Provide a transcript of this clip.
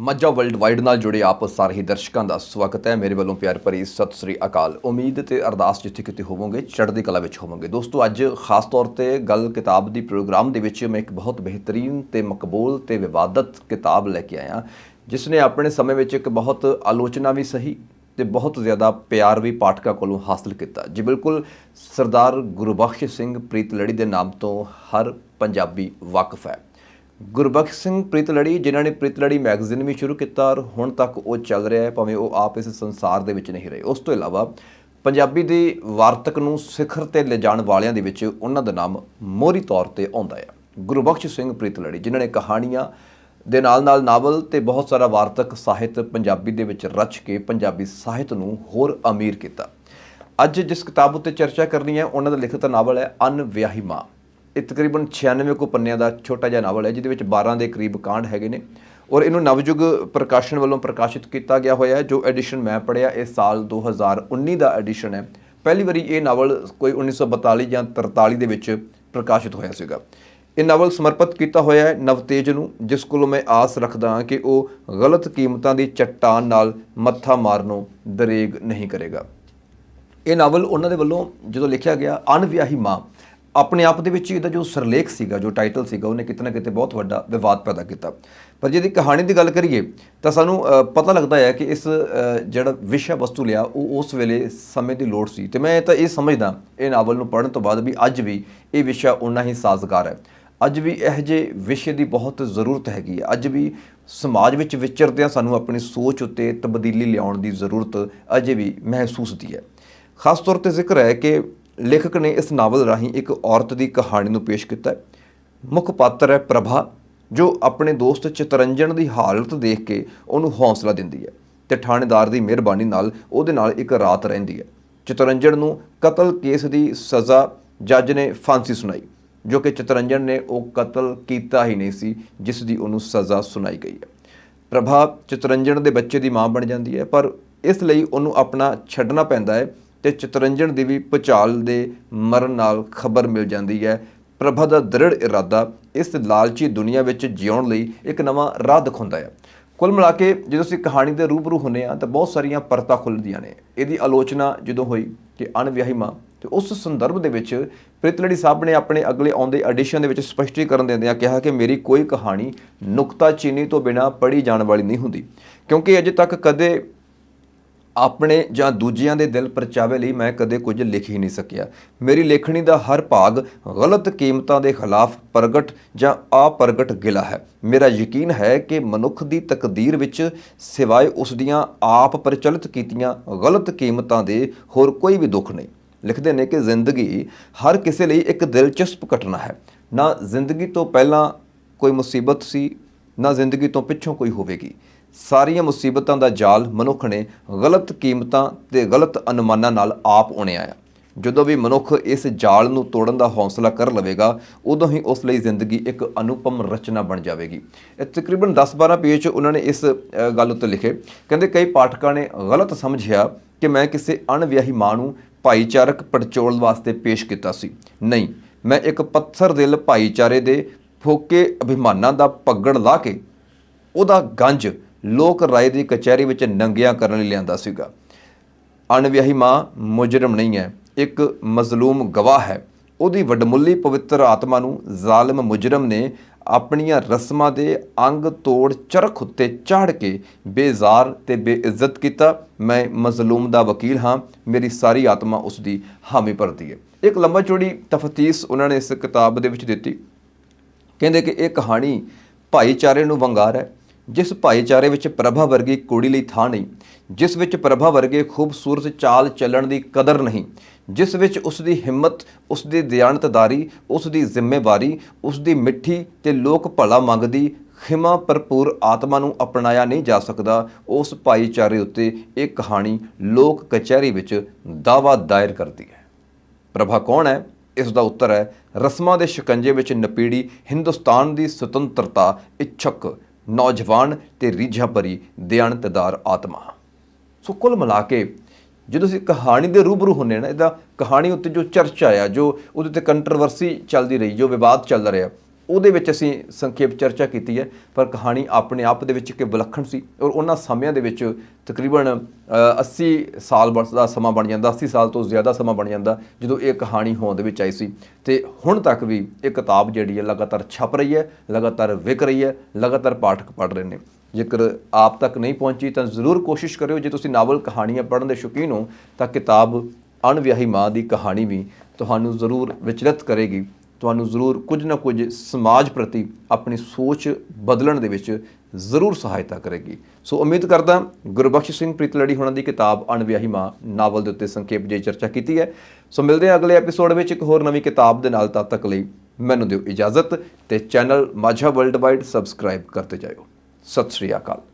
Majha world wide ਨਾਲ ਜੁੜੇ ਆਪ ਸਾਰੇ ਹੀ ਦਰਸ਼ਕਾਂ ਦਾ ਸਵਾਗਤ ਹੈ। ਮੇਰੇ ਵੱਲੋਂ ਪਿਆਰ ਭਰੀ ਸਤਿ ਸ੍ਰੀ ਅਕਾਲ। ਉਮੀਦ ਤੇ ਅਰਦਾਸ ਜਿੱਥੇ ਕਿਤੇ ਹੋਵੋਗੇ, ਚੜ੍ਹਦੀ ਕਲਾ ਵਿੱਚ ਹੋਵੋਗੇ। ਦੋਸਤੋ, ਅੱਜ ਖਾਸ ਤੌਰ ਤੇ ਗੱਲ ਕਿਤਾਬ ਦੀ ਪ੍ਰੋਗਰਾਮ ਦੇ ਵਿੱਚ ਮੈਂ ਇੱਕ ਬਹੁਤ ਬਿਹਤਰੀਨ ਤੇ ਮਕਬੂਲ ਤੇ ਵਿਵਾਦਤ ਕਿਤਾਬ ਲੈ ਕੇ ਆਇਆ, ਜਿਸ ਨੇ ਆਪਣੇ ਸਮੇਂ ਵਿੱਚ ਇੱਕ ਬਹੁਤ ਆਲੋਚਨਾ ਵੀ ਸਹੀ ਤੇ ਬਹੁਤ ਜ਼ਿਆਦਾ ਪਿਆਰ ਵੀ ਪਾਠਕਾਂ ਕੋਲੋਂ ਹਾਸਲ ਕੀਤਾ। ਜੀ ਬਿਲਕੁਲ, ਸਰਦਾਰ ਗੁਰਬਖਸ਼ ਸਿੰਘ ਪ੍ਰੀਤ ਲੜੀ ਦੇ ਨਾਮ ਤੋਂ ਹਰ ਪੰਜਾਬੀ ਵਾਕਿਫ ਹੈ। ਗੁਰਬਖਸ਼ ਸਿੰਘ ਪ੍ਰੀਤਲੜੀ, ਜਿਨ੍ਹਾਂ ਨੇ ਪ੍ਰੀਤਲੜੀ ਮੈਗਜ਼ੀਨ ਵੀ ਸ਼ੁਰੂ ਕੀਤਾ ਔਰ ਹੁਣ ਤੱਕ ਉਹ ਚੱਲ ਰਿਹਾ ਹੈ, ਭਾਵੇਂ ਉਹ ਆਪ ਇਸ ਸੰਸਾਰ ਦੇ ਵਿੱਚ ਨਹੀਂ ਰਹੇ। ਉਸ ਤੋਂ ਇਲਾਵਾ ਪੰਜਾਬੀ ਦੇ ਵਾਰਤਕ ਨੂੰ ਸਿਖਰ ਤੇ ਲਿਜਾਣ ਵਾਲਿਆਂ ਦੇ ਵਿੱਚ ਉਹਨਾਂ ਦਾ ਨਾਮ ਮੋਹਰੀ ਤੌਰ ਤੇ ਆਉਂਦਾ ਹੈ। ਗੁਰਬਖਸ਼ ਸਿੰਘ ਪ੍ਰੀਤਲੜੀ, ਜਿਨ੍ਹਾਂ ਨੇ ਕਹਾਣੀਆਂ ਦੇ ਨਾਲ ਨਾਲ ਨਾਵਲ ਤੇ ਬਹੁਤ ਸਾਰਾ ਵਾਰਤਕ ਸਾਹਿਤ ਪੰਜਾਬੀ ਦੇ ਵਿੱਚ ਰਚ ਕੇ ਪੰਜਾਬੀ ਸਾਹਿਤ ਨੂੰ ਹੋਰ ਅਮੀਰ ਕੀਤਾ। ਅੱਜ ਜਿਸ ਕਿਤਾਬ ਉੱਤੇ ਚਰਚਾ ਕਰਨੀ ਹੈ, ਉਹਨਾਂ ਦਾ ਲਿਖਤ ਨਾਵਲ ਹੈ ਅਨਵਿਆਹੀ ਮਾਂ। ਇਹ ਤਕਰੀਬਨ 96 ਕੁ ਪੰਨਿਆਂ ਦਾ ਛੋਟਾ ਜਿਹਾ ਨਾਵਲ ਹੈ, ਜਿਹਦੇ ਵਿੱਚ 12 ਦੇ ਕਰੀਬ ਕਾਂਡ ਹੈਗੇ ਨੇ। ਔਰ ਇਹਨੂੰ ਨਵਯੁਗ ਪ੍ਰਕਾਸ਼ਨ ਵੱਲੋਂ ਪ੍ਰਕਾਸ਼ਿਤ ਕੀਤਾ ਗਿਆ ਹੋਇਆ ਹੈ, ਜੋ ਐਡੀਸ਼ਨ ਮੈਂ ਪੜਿਆ ਇਹ ਸਾਲ 2019 ਦਾ ਐਡੀਸ਼ਨ ਹੈ। ਪਹਿਲੀ ਵਾਰੀ ਇਹ ਨਾਵਲ ਕੋਈ 1942 ਜਾਂ 43 ਦੇ ਵਿੱਚ ਪ੍ਰਕਾਸ਼ਿਤ ਹੋਇਆ ਸੀਗਾ। ਇਹ ਨਾਵਲ ਸਮਰਪਿਤ ਕੀਤਾ ਹੋਇਆ ਹੈ ਨਵਤੇਜ ਨੂੰ, ਜਿਸ ਕੋਲੋਂ ਮੈਂ ਆਸ ਰੱਖਦਾ ਹਾਂ ਕਿ ਉਹ ਗਲਤ ਕੀਮਤਾਂ ਦੀ ਚੱਟਾਨ ਨਾਲ ਮੱਥਾ ਮਾਰਨੋਂ ਦਰੇਗ ਨਹੀਂ ਕਰੇਗਾ। ਇਹ ਨਾਵਲ ਉਹਨਾਂ ਦੇ ਵੱਲੋਂ ਜਦੋਂ ਲਿਖਿਆ ਗਿਆ, ਅਣਵਿਆਹੀ ਮਾਂ ਆਪਣੇ ਆਪ ਦੇ ਵਿੱਚ ਹੀ ਇਹਦਾ ਜੋ ਸਰਲੇਖ ਸੀਗਾ, ਜੋ ਟਾਈਟਲ ਸੀਗਾ, ਉਹਨੇ ਕਿਤੇ ਨਾ ਕਿਤੇ ਬਹੁਤ ਵੱਡਾ ਵਿਵਾਦ ਪੈਦਾ ਕੀਤਾ। ਪਰ ਜੇ ਇਹਦੀ ਕਹਾਣੀ ਦੀ ਗੱਲ ਕਰੀਏ, ਤਾਂ ਸਾਨੂੰ ਪਤਾ ਲੱਗਦਾ ਹੈ ਕਿ ਇਸ ਜਿਹੜਾ ਵਿਸ਼ਾ ਵਸਤੂ ਲਿਆ, ਉਹ ਉਸ ਵੇਲੇ ਸਮੇਂ ਦੀ ਲੋੜ ਸੀ। ਤੇ ਮੈਂ ਤਾਂ ਇਹ ਸਮਝਦਾ, ਇਹ ਨਾਵਲ ਨੂੰ ਪੜ੍ਹਨ ਤੋਂ ਬਾਅਦ ਵੀ ਅੱਜ ਵੀ ਇਹ ਵਿਸ਼ਾ ਉਨਾ ਹੀ ਸਾਜ਼ਗਾਰ ਹੈ। ਅੱਜ ਵੀ ਇਹ ਜੇ ਵਿਸ਼ੇ ਦੀ ਬਹੁਤ ਜ਼ਰੂਰਤ ਹੈਗੀ ਹੈ। ਅੱਜ ਵੀ ਸਮਾਜ ਵਿੱਚ ਵਿਚਰਦਿਆਂ ਸਾਨੂੰ ਆਪਣੀ ਸੋਚ ਉੱਤੇ ਤਬਦੀਲੀ ਲਿਆਉਣ ਦੀ ਜ਼ਰੂਰਤ ਅਜੇ ਵੀ ਮਹਿਸੂਸ ਦੀ ਹੈ। ਖਾਸ ਤੌਰ ਤੇ ਜ਼ਿਕਰ ਹੈ ਕਿ ਲੇਖਕ ਨੇ ਇਸ ਨਾਵਲ ਰਾਹੀਂ ਇੱਕ ਔਰਤ ਦੀ ਕਹਾਣੀ ਨੂੰ ਪੇਸ਼ ਕੀਤਾ। ਹੈ ਮੁੱਖ ਪਾਤਰ ਹੈ ਪ੍ਰਭਾ, ਜੋ ਆਪਣੇ ਦੋਸਤ ਚਤਰੰਜਨ ਦੀ ਹਾਲਤ ਦੇਖ ਕੇ ਉਹਨੂੰ ਹੌਸਲਾ ਦਿੰਦੀ ਹੈ ਤੇ ਥਾਣੇਦਾਰ ਦੀ ਮਿਹਰਬਾਨੀ ਨਾਲ ਉਹਦੇ ਨਾਲ ਇੱਕ ਰਾਤ ਰਹਿੰਦੀ ਹੈ। ਚਤਰੰਜਨ ਨੂੰ ਕਤਲ ਕੇਸ ਦੀ ਸਜ਼ਾ ਜੱਜ ਨੇ ਫਾਂਸੀ ਸੁਣਾਈ, ਜੋ ਕਿ ਚਤਰੰਜਨ ਨੇ ਉਹ ਕਤਲ ਕੀਤਾ ਹੀ ਨਹੀਂ ਸੀ, ਜਿਸ ਦੀ ਉਹਨੂੰ ਸਜ਼ਾ ਸੁਣਾਈ ਗਈ ਹੈ। ਪ੍ਰਭਾ ਚਤਰੰਜਨ ਦੇ ਬੱਚੇ ਦੀ ਮਾਂ ਬਣ ਜਾਂਦੀ ਹੈ, ਪਰ ਇਸ ਲਈ ਉਹਨੂੰ ਆਪਣਾ ਛੱਡਣਾ ਪੈਂਦਾ ਹੈ ਤੇ ਚਤਰੰਜਨ ਦੀ ਵੀ ਭੁਚਾਲ ਦੇ ਮਰਨ ਨਾਲ ਖਬਰ ਮਿਲ ਜਾਂਦੀ ਹੈ। ਪ੍ਰਭਾ ਦਾ ਦ੍ਰਿੜ ਇਰਾਦਾ ਇਸ ਲਾਲਚੀ ਦੁਨੀਆ ਵਿੱਚ ਜਿਉਣ ਲਈ ਇੱਕ ਨਵਾਂ ਰਾਹ ਦਿਖਾਉਂਦਾ ਹੈ। ਕੁੱਲ ਮਿਲਾ ਕੇ ਜਦੋਂ ਅਸੀਂ ਕਹਾਣੀ ਦੇ ਰੂਬਰੂ ਹੁੰਨੇ ਆ ਤਾਂ ਬਹੁਤ ਸਾਰੀਆਂ ਪਰਤਾਂ ਖੁੱਲਦੀਆਂ ਨੇ। ਇਹਦੀ ਆਲੋਚਨਾ ਜਦੋਂ ਹੋਈ ਕਿ ਅਣਵਿਆਹੀ ਮਾਂ, ਤੇ ਉਸ ਸੰਦਰਭ ਦੇ ਵਿੱਚ ਪ੍ਰਿਤਲੜੀ ਸਾਹਿਬ ਨੇ ਆਪਣੇ ਅਗਲੇ ਆਉਂਦੇ ਐਡੀਸ਼ਨ ਦੇ ਵਿੱਚ ਸਪਸ਼ਟੀਕਰਨ ਦਿੰਦਿਆਂ ਕਿਹਾ ਕਿ ਮੇਰੀ ਕੋਈ ਕਹਾਣੀ ਨੁਕਤਾਚੀਨੀ ਤੋਂ ਬਿਨਾ ਪੜ੍ਹੀ ਜਾਣ ਵਾਲੀ ਨਹੀਂ ਹੁੰਦੀ। ਕਿਉਂਕਿ ਅਜੇ ਤੱਕ ਕਦੇ ਆਪਣੇ ਜਾਂ ਦੂਜਿਆਂ ਦੇ ਦਿਲ ਪਰਚਾਵੇ ਲਈ ਮੈਂ ਕਦੇ ਕੁਝ ਲਿਖ ਹੀ ਨਹੀਂ ਸਕਿਆ। ਮੇਰੀ ਲੇਖਣੀ ਦਾ ਹਰ ਭਾਗ ਗਲਤ ਕੀਮਤਾਂ ਦੇ ਖਿਲਾਫ ਪ੍ਰਗਟ ਜਾਂ ਅਪ੍ਰਗਟ ਗਿਲਾ ਹੈ। ਮੇਰਾ ਯਕੀਨ ਹੈ ਕਿ ਮਨੁੱਖ ਦੀ ਤਕਦੀਰ ਵਿੱਚ ਸਿਵਾਏ ਉਸ ਦੀਆਂ ਆਪ ਪ੍ਰਚਲਿਤ ਕੀਤੀਆਂ ਗਲਤ ਕੀਮਤਾਂ ਦੇ ਹੋਰ ਕੋਈ ਵੀ ਦੁੱਖ ਨਹੀਂ। ਲਿਖਦੇ ਨੇ ਕਿ ਜ਼ਿੰਦਗੀ ਹਰ ਕਿਸੇ ਲਈ ਇੱਕ ਦਿਲਚਸਪ ਘਟਨਾ ਹੈ। ਨਾ ਜ਼ਿੰਦਗੀ ਤੋਂ ਪਹਿਲਾਂ ਕੋਈ ਮੁਸੀਬਤ ਸੀ, ਨਾ ਜ਼ਿੰਦਗੀ ਤੋਂ ਪਿੱਛੋਂ ਕੋਈ ਹੋਵੇਗੀ। ਸਾਰੀਆਂ ਮੁਸੀਬਤਾਂ ਦਾ ਜਾਲ ਮਨੁੱਖ ਨੇ ਗਲਤ ਕੀਮਤਾਂ ਤੇ ਗਲਤ ਅਨੁਮਾਨਾਂ ਨਾਲ ਆਪ ਉਣਿਆ ਆ। ਜਦੋਂ ਵੀ ਮਨੁੱਖ ਇਸ ਜਾਲ ਨੂੰ ਤੋੜਨ ਦਾ ਹੌਸਲਾ ਕਰ ਲਵੇਗਾ, ਉਦੋਂ ਹੀ ਉਸ ਲਈ ਜ਼ਿੰਦਗੀ ਇੱਕ ਅਨੁਪਮ ਰਚਨਾ ਬਣ ਜਾਵੇਗੀ। ਇਹ ਤਕਰੀਬਨ 10-12 ਪੇਜ 'ਚ ਉਹਨਾਂ ਨੇ ਇਸ ਗੱਲ ਉੱਤੇ ਲਿਖੇ। ਕਹਿੰਦੇ, ਕਈ ਪਾਠਕਾਂ ਨੇ ਗਲਤ ਸਮਝਿਆ ਕਿ ਮੈਂ ਕਿਸੇ ਅਣਵਿਆਹੀ ਮਾਂ ਨੂੰ ਭਾਈਚਾਰਕ ਪੜਚੋਲ ਵਾਸਤੇ ਪੇਸ਼ ਕੀਤਾ ਸੀ। ਨਹੀਂ, ਮੈਂ ਇੱਕ ਪੱਥਰ ਦਿਲ ਭਾਈਚਾਰੇ ਦੇ ਫੋਕੇ ਅਭਿਮਾਨਾਂ ਦਾ ਪੱਗੜ ਲਾ ਕੇ ਉਹਦਾ ਗੰਜ ਲੋਕ ਰਾਏ ਦੀ ਕਚਹਿਰੀ ਵਿੱਚ ਨੰਗਿਆਂ ਕਰਨ ਲਈ ਲਿਆਂਦਾ ਸੀਗਾ। ਅਣਵਿਆਹੀ ਮਾਂ ਮੁਜਰਮ ਨਹੀਂ ਹੈ, ਇੱਕ ਮਜ਼ਲੂਮ ਗਵਾਹ ਹੈ। ਉਹਦੀ ਵਡਮੁੱਲੀ ਪਵਿੱਤਰ ਆਤਮਾ ਨੂੰ ਜ਼ਾਲਮ ਮੁਜਰਮ ਨੇ ਆਪਣੀਆਂ ਰਸਮਾਂ ਦੇ ਅੰਗ ਤੋੜ ਚਰਖ ਉੱਤੇ ਚਾੜ ਕੇ ਬੇਜ਼ਾਰ ਤੇ ਬੇਇੱਜ਼ਤ ਕੀਤਾ। ਮੈਂ ਮਜ਼ਲੂਮ ਦਾ ਵਕੀਲ ਹਾਂ, ਮੇਰੀ ਸਾਰੀ ਆਤਮਾ ਉਸ ਦੀ ਹਾਮੀ ਭਰਦੀ ਹੈ। ਇੱਕ ਲੰਬਾ ਚੌੜੀ ਤਫਤੀਸ਼ ਉਹਨਾਂ ਨੇ ਇਸ ਕਿਤਾਬ ਦੇ ਵਿੱਚ ਦਿੱਤੀ। ਕਹਿੰਦੇ ਕਿ ਇਹ ਕਹਾਣੀ ਭਾਈਚਾਰੇ ਨੂੰ ਵੰਗਾਰ ਹੈ। ਜਿਸ ਭਾਈਚਾਰੇ ਵਿੱਚ ਪ੍ਰਭਾ ਵਰਗੀ ਕੁੜੀ ਲਈ ਥਾਂ ਨਹੀਂ, ਜਿਸ ਵਿੱਚ ਪ੍ਰਭਾ ਵਰਗੇ ਖੂਬਸੂਰਤ ਚਾਲ ਚੱਲਣ ਦੀ ਕਦਰ ਨਹੀਂ, ਜਿਸ ਵਿੱਚ ਉਸ ਦੀ ਹਿੰਮਤ, ਉਸ ਦੀ ਦਿਆਨਤਦਾਰੀ, ਉਸ ਦੀ ਜ਼ਿੰਮੇਵਾਰੀ, ਉਸ ਦੀ ਮਿੱਠੀ ਤੇ ਲੋਕ ਭਲਾ ਮੰਗਦੀ ਖਿਮਾ ਭਰਪੂਰ ਆਤਮਾ ਨੂੰ ਅਪਣਾਇਆ ਨਹੀਂ ਜਾ ਸਕਦਾ, ਉਸ ਭਾਈਚਾਰੇ ਉੱਤੇ ਇਹ ਕਹਾਣੀ ਲੋਕ ਕਚਹਿਰੀ ਵਿੱਚ ਦਾਵਾ ਦਾਇਰ ਕਰਦੀ ਹੈ। ਪ੍ਰਭਾ ਕੌਣ ਹੈ? ਇਸ ਦਾ ਉੱਤਰ ਹੈ, ਰਸਮਾਂ ਦੇ ਸ਼ਿਕੰਜੇ ਵਿੱਚ ਨਪੀੜੀ ਹਿੰਦੁਸਤਾਨ ਦੀ ਸੁਤੰਤਰਤਾ ਇੱਛਕ ਨੌਜਵਾਨ ਤੇ ਰੀਝਾਂ ਭਰੀ ਦਿਆਨਤਦਾਰ ਆਤਮਾ। ਸੋ ਕੁੱਲ ਮਿਲਾ ਕੇ ਜਦੋਂ ਅਸੀਂ ਕਹਾਣੀ ਦੇ ਰੂਬਰੂ ਹੁੰਨੇ ਨਾ, ਇਹਦਾ ਕਹਾਣੀ ਉੱਤੇ ਜੋ ਚਰਚਾ ਆ, ਜੋ ਉਹਦੇ ਤੇ ਕੰਟਰੋਵਰਸੀ ਚੱਲਦੀ ਰਹੀ, ਜੋ ਵਿਵਾਦ ਚੱਲਦਾ ਰਿਹਾ ਉਹਦੇ ਵਿੱਚ ਅਸੀਂ ਸੰਖੇਪ ਚਰਚਾ ਕੀਤੀ ਹੈ ਪਰ ਕਹਾਣੀ ਆਪਣੇ ਆਪ ਦੇ ਵਿੱਚ ਇੱਕ ਵਿਲੱਖਣ ਸੀ ਔਰ ਉਹਨਾਂ ਸਮਿਆਂ ਦੇ ਵਿੱਚ ਤਕਰੀਬਨ ਅ, 80 ਸਾਲ ਵਰਸ ਦਾ ਸਮਾਂ ਬਣ ਜਾਂਦਾ 80 ਸਾਲ ਤੋਂ ਜ਼ਿਆਦਾ ਸਮਾਂ ਬਣ ਜਾਂਦਾ ਜਦੋਂ ਇਹ ਕਹਾਣੀ ਹੋਂਦ ਦੇ ਵਿੱਚ ਆਈ ਸੀ। ਤੇ ਹੁਣ ਤੱਕ ਵੀ ਇਹ ਕਿਤਾਬ ਜਿਹੜੀ ਹੈ ਲਗਾਤਾਰ ਛਪ ਰਹੀ ਹੈ ਲਗਾਤਾਰ ਵਿਕ ਰਹੀ ਹੈ ਲਗਾਤਾਰ ਪਾਠਕ ਪੜ੍ਹ ਰਹੇ ਨੇ। ਜੇਕਰ ਆਪ ਤੱਕ ਨਹੀਂ ਪਹੁੰਚੀ ਤਾਂ ਜ਼ਰੂਰ ਕੋਸ਼ਿਸ਼ ਕਰਿਓ ਜੇ ਤੁਸੀਂ ਨਾਵਲ ਕਹਾਣੀਆਂ ਪੜ੍ਹਨ ਦੇ ਸ਼ੌਕੀਨ ਹੋ ਤਾਂ ਕਿਤਾਬ ਅਣਵਿਆਹੀ ਮਾਂ ਦੀ ਕਹਾਣੀ ਵੀ ਤੁਹਾਨੂੰ ਜ਼ਰੂਰ ਵਿਚਲਿਤ ਕਰੇਗੀ। ਤੁਹਾਨੂੰ ਜ਼ਰੂਰ ਕੁਝ ਨਾ ਕੁਝ ਸਮਾਜ ਪ੍ਰਤੀ ਆਪਣੀ ਸੋਚ ਬਦਲਣ ਦੇ ਵਿੱਚ ਜ਼ਰੂਰ ਸਹਾਇਤਾ ਕਰੇਗੀ। ਸੋ ਉਮੀਦ ਕਰਦਾ ਗੁਰਬਖਸ਼ ਸਿੰਘ ਪ੍ਰੀਤਲੜੀ ਹੋਣਾ ਦੀ ਕਿਤਾਬ ਅਣਵਿਆਹੀ ਮਾਂ ਨਾਵਲ ਦੇ ਉੱਤੇ ਸੰਖੇਪ ਜਿਹੀ ਚਰਚਾ ਕੀਤੀ ਹੈ। ਸੋ ਮਿਲਦੇ ਹਾਂ ਅਗਲੇ ਐਪੀਸੋਡ ਵਿੱਚ ਇੱਕ ਹੋਰ ਨਵੀਂ ਕਿਤਾਬ ਦੇ ਨਾਲ ਤਦ ਤੱਕ ਲਈ ਮੈਨੂੰ ਦਿਓ ਇਜਾਜ਼ਤ ਤੇ channel Majha world wide subscribe ਕਰਤੇ ਜਾਇਓ। ਸਤਿ ਸ਼੍ਰੀ ਅਕਾਲ।